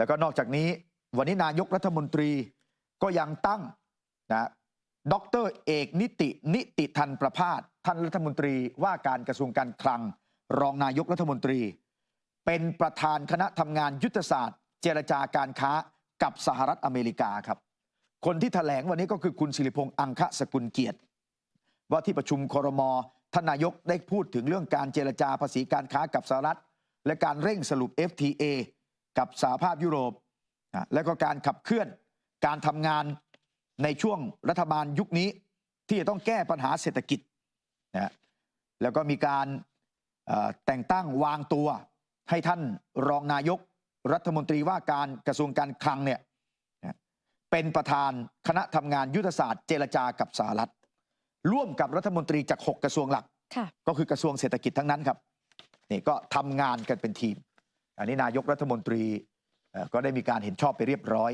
แล้วก็นอกจากนี้วันนี้นายกรัฐมนตรีก็ยังตั้งนะดอกเตอรเอกนิติ นิติทันประพาสท่านรัฐมนตรีว่าการกระทรวงการคลัง รองนายกรัฐมนตรี เป็นประธานคณะทำงานยุทธศาสตร์ เจรจาการค้ากับสหรัฐอเมริกาครับ คนที่ถแถลงวันนี้ก็คือคุณสิริพงษ์อังคสกุลเกียรติ ว่าที่ประชุมครมท่านนายกได้พูดถึงเรื่องการเจรจาภาษีการค้ากับสหรัฐ และการเร่งสรุป FTA กับสหภาพยุโรปนะและก็การขับเคลื่อนการทำงานในช่วงรัฐบาลยุคนี้ที่จะต้องแก้ปัญหาเศรษฐกิจนะแล้วก็มีการเอ่อแต่งตั้งวางตัว ให้ท่านรองนายกรัฐมนตรีว่าการกระทรวงการคลังเนี่ยนะเป็นประธานคณะทำงานยุทธศาสตร์เจรจากับสหรัฐ ร่วมกับรัฐมนตรีจาก 6 กระทรวงหลักค่ะก็คือกระทรวงเศรษฐกิจทั้งนั้นครับนี่ก็ทำงานกันเป็นทีม อันนี้นายกรัฐมนตรีก็ได้มีการเห็นชอบไปเรียบร้อย